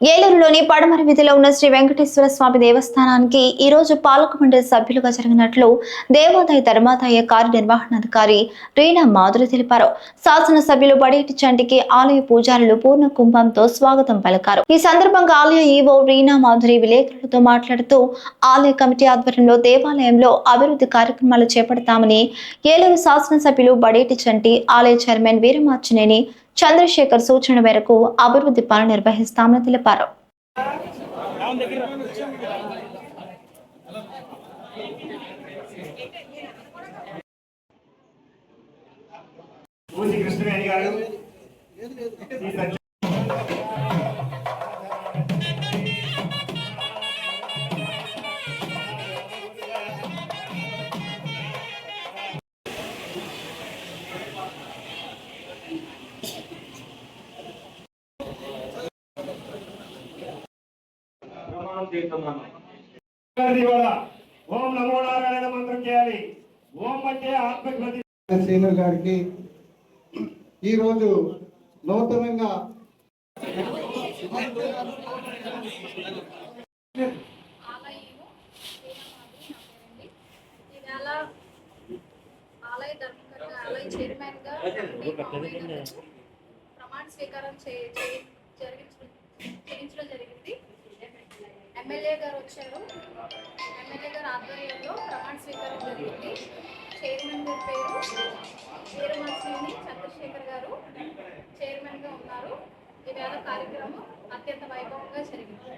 ఏలూరులోని పడమర వీధిలో ఉన్న శ్రీ వెంకటేశ్వర స్వామి దేవస్థానానికి ఈ రోజు పాలక మండలి సభ్యులుగా జరిగినట్లు దేవాదాయ ధర్మాదాయ కార్యనిర్వహణాధికారి రీనా మాధురి తెలిపారు. శాసనసభ్యులు బడేటి చంటికి ఆలయ పూజారులు పూర్ణ కుంభంతో స్వాగతం పలికారు. ఈ సందర్భంగా ఆలయ ఈవో రీనా మాధురి విలేకరులతో మాట్లాడుతూ ఆలయ కమిటీ ఆధ్వర్యంలో దేవాలయంలో అభివృద్ధి కార్యక్రమాలు చేపడతామని ఏలూరు శాసనసభ్యులు బడేటి చంటి ఆలయ చైర్మన్ వీరమార్చినేని చంద్రశేఖర్ సూచన మేరకు అభివృద్ధి పనులు నిర్వహిస్తామని తెలిపారు పూజి కృష్ణవేణి గారు ప్రమాణం చేస్తున్నాను. ఓం నమో నారాయణ మంత్రం చేయాలి. ఓం అంటే శ్రీను గారికి ఈరోజు నూతనంగా ఆలయ ధర్మకర్త ఆలయ చైర్మన్గా ప్రమాణ స్వీకారం ఎమ్మెల్యే గారు వచ్చారు. ఎమ్మెల్యే గారు ఆధ్వర్యంలో ప్రమాణ స్వీకారం జరిగింది. చైర్మన్ గారి పేరు వీరమల్సిని చంద్రశేఖర్ గారు చైర్మన్గా ఉన్నారు. ఈవేళ కార్యక్రమం అత్యంత వైభవంగా జరిగింది.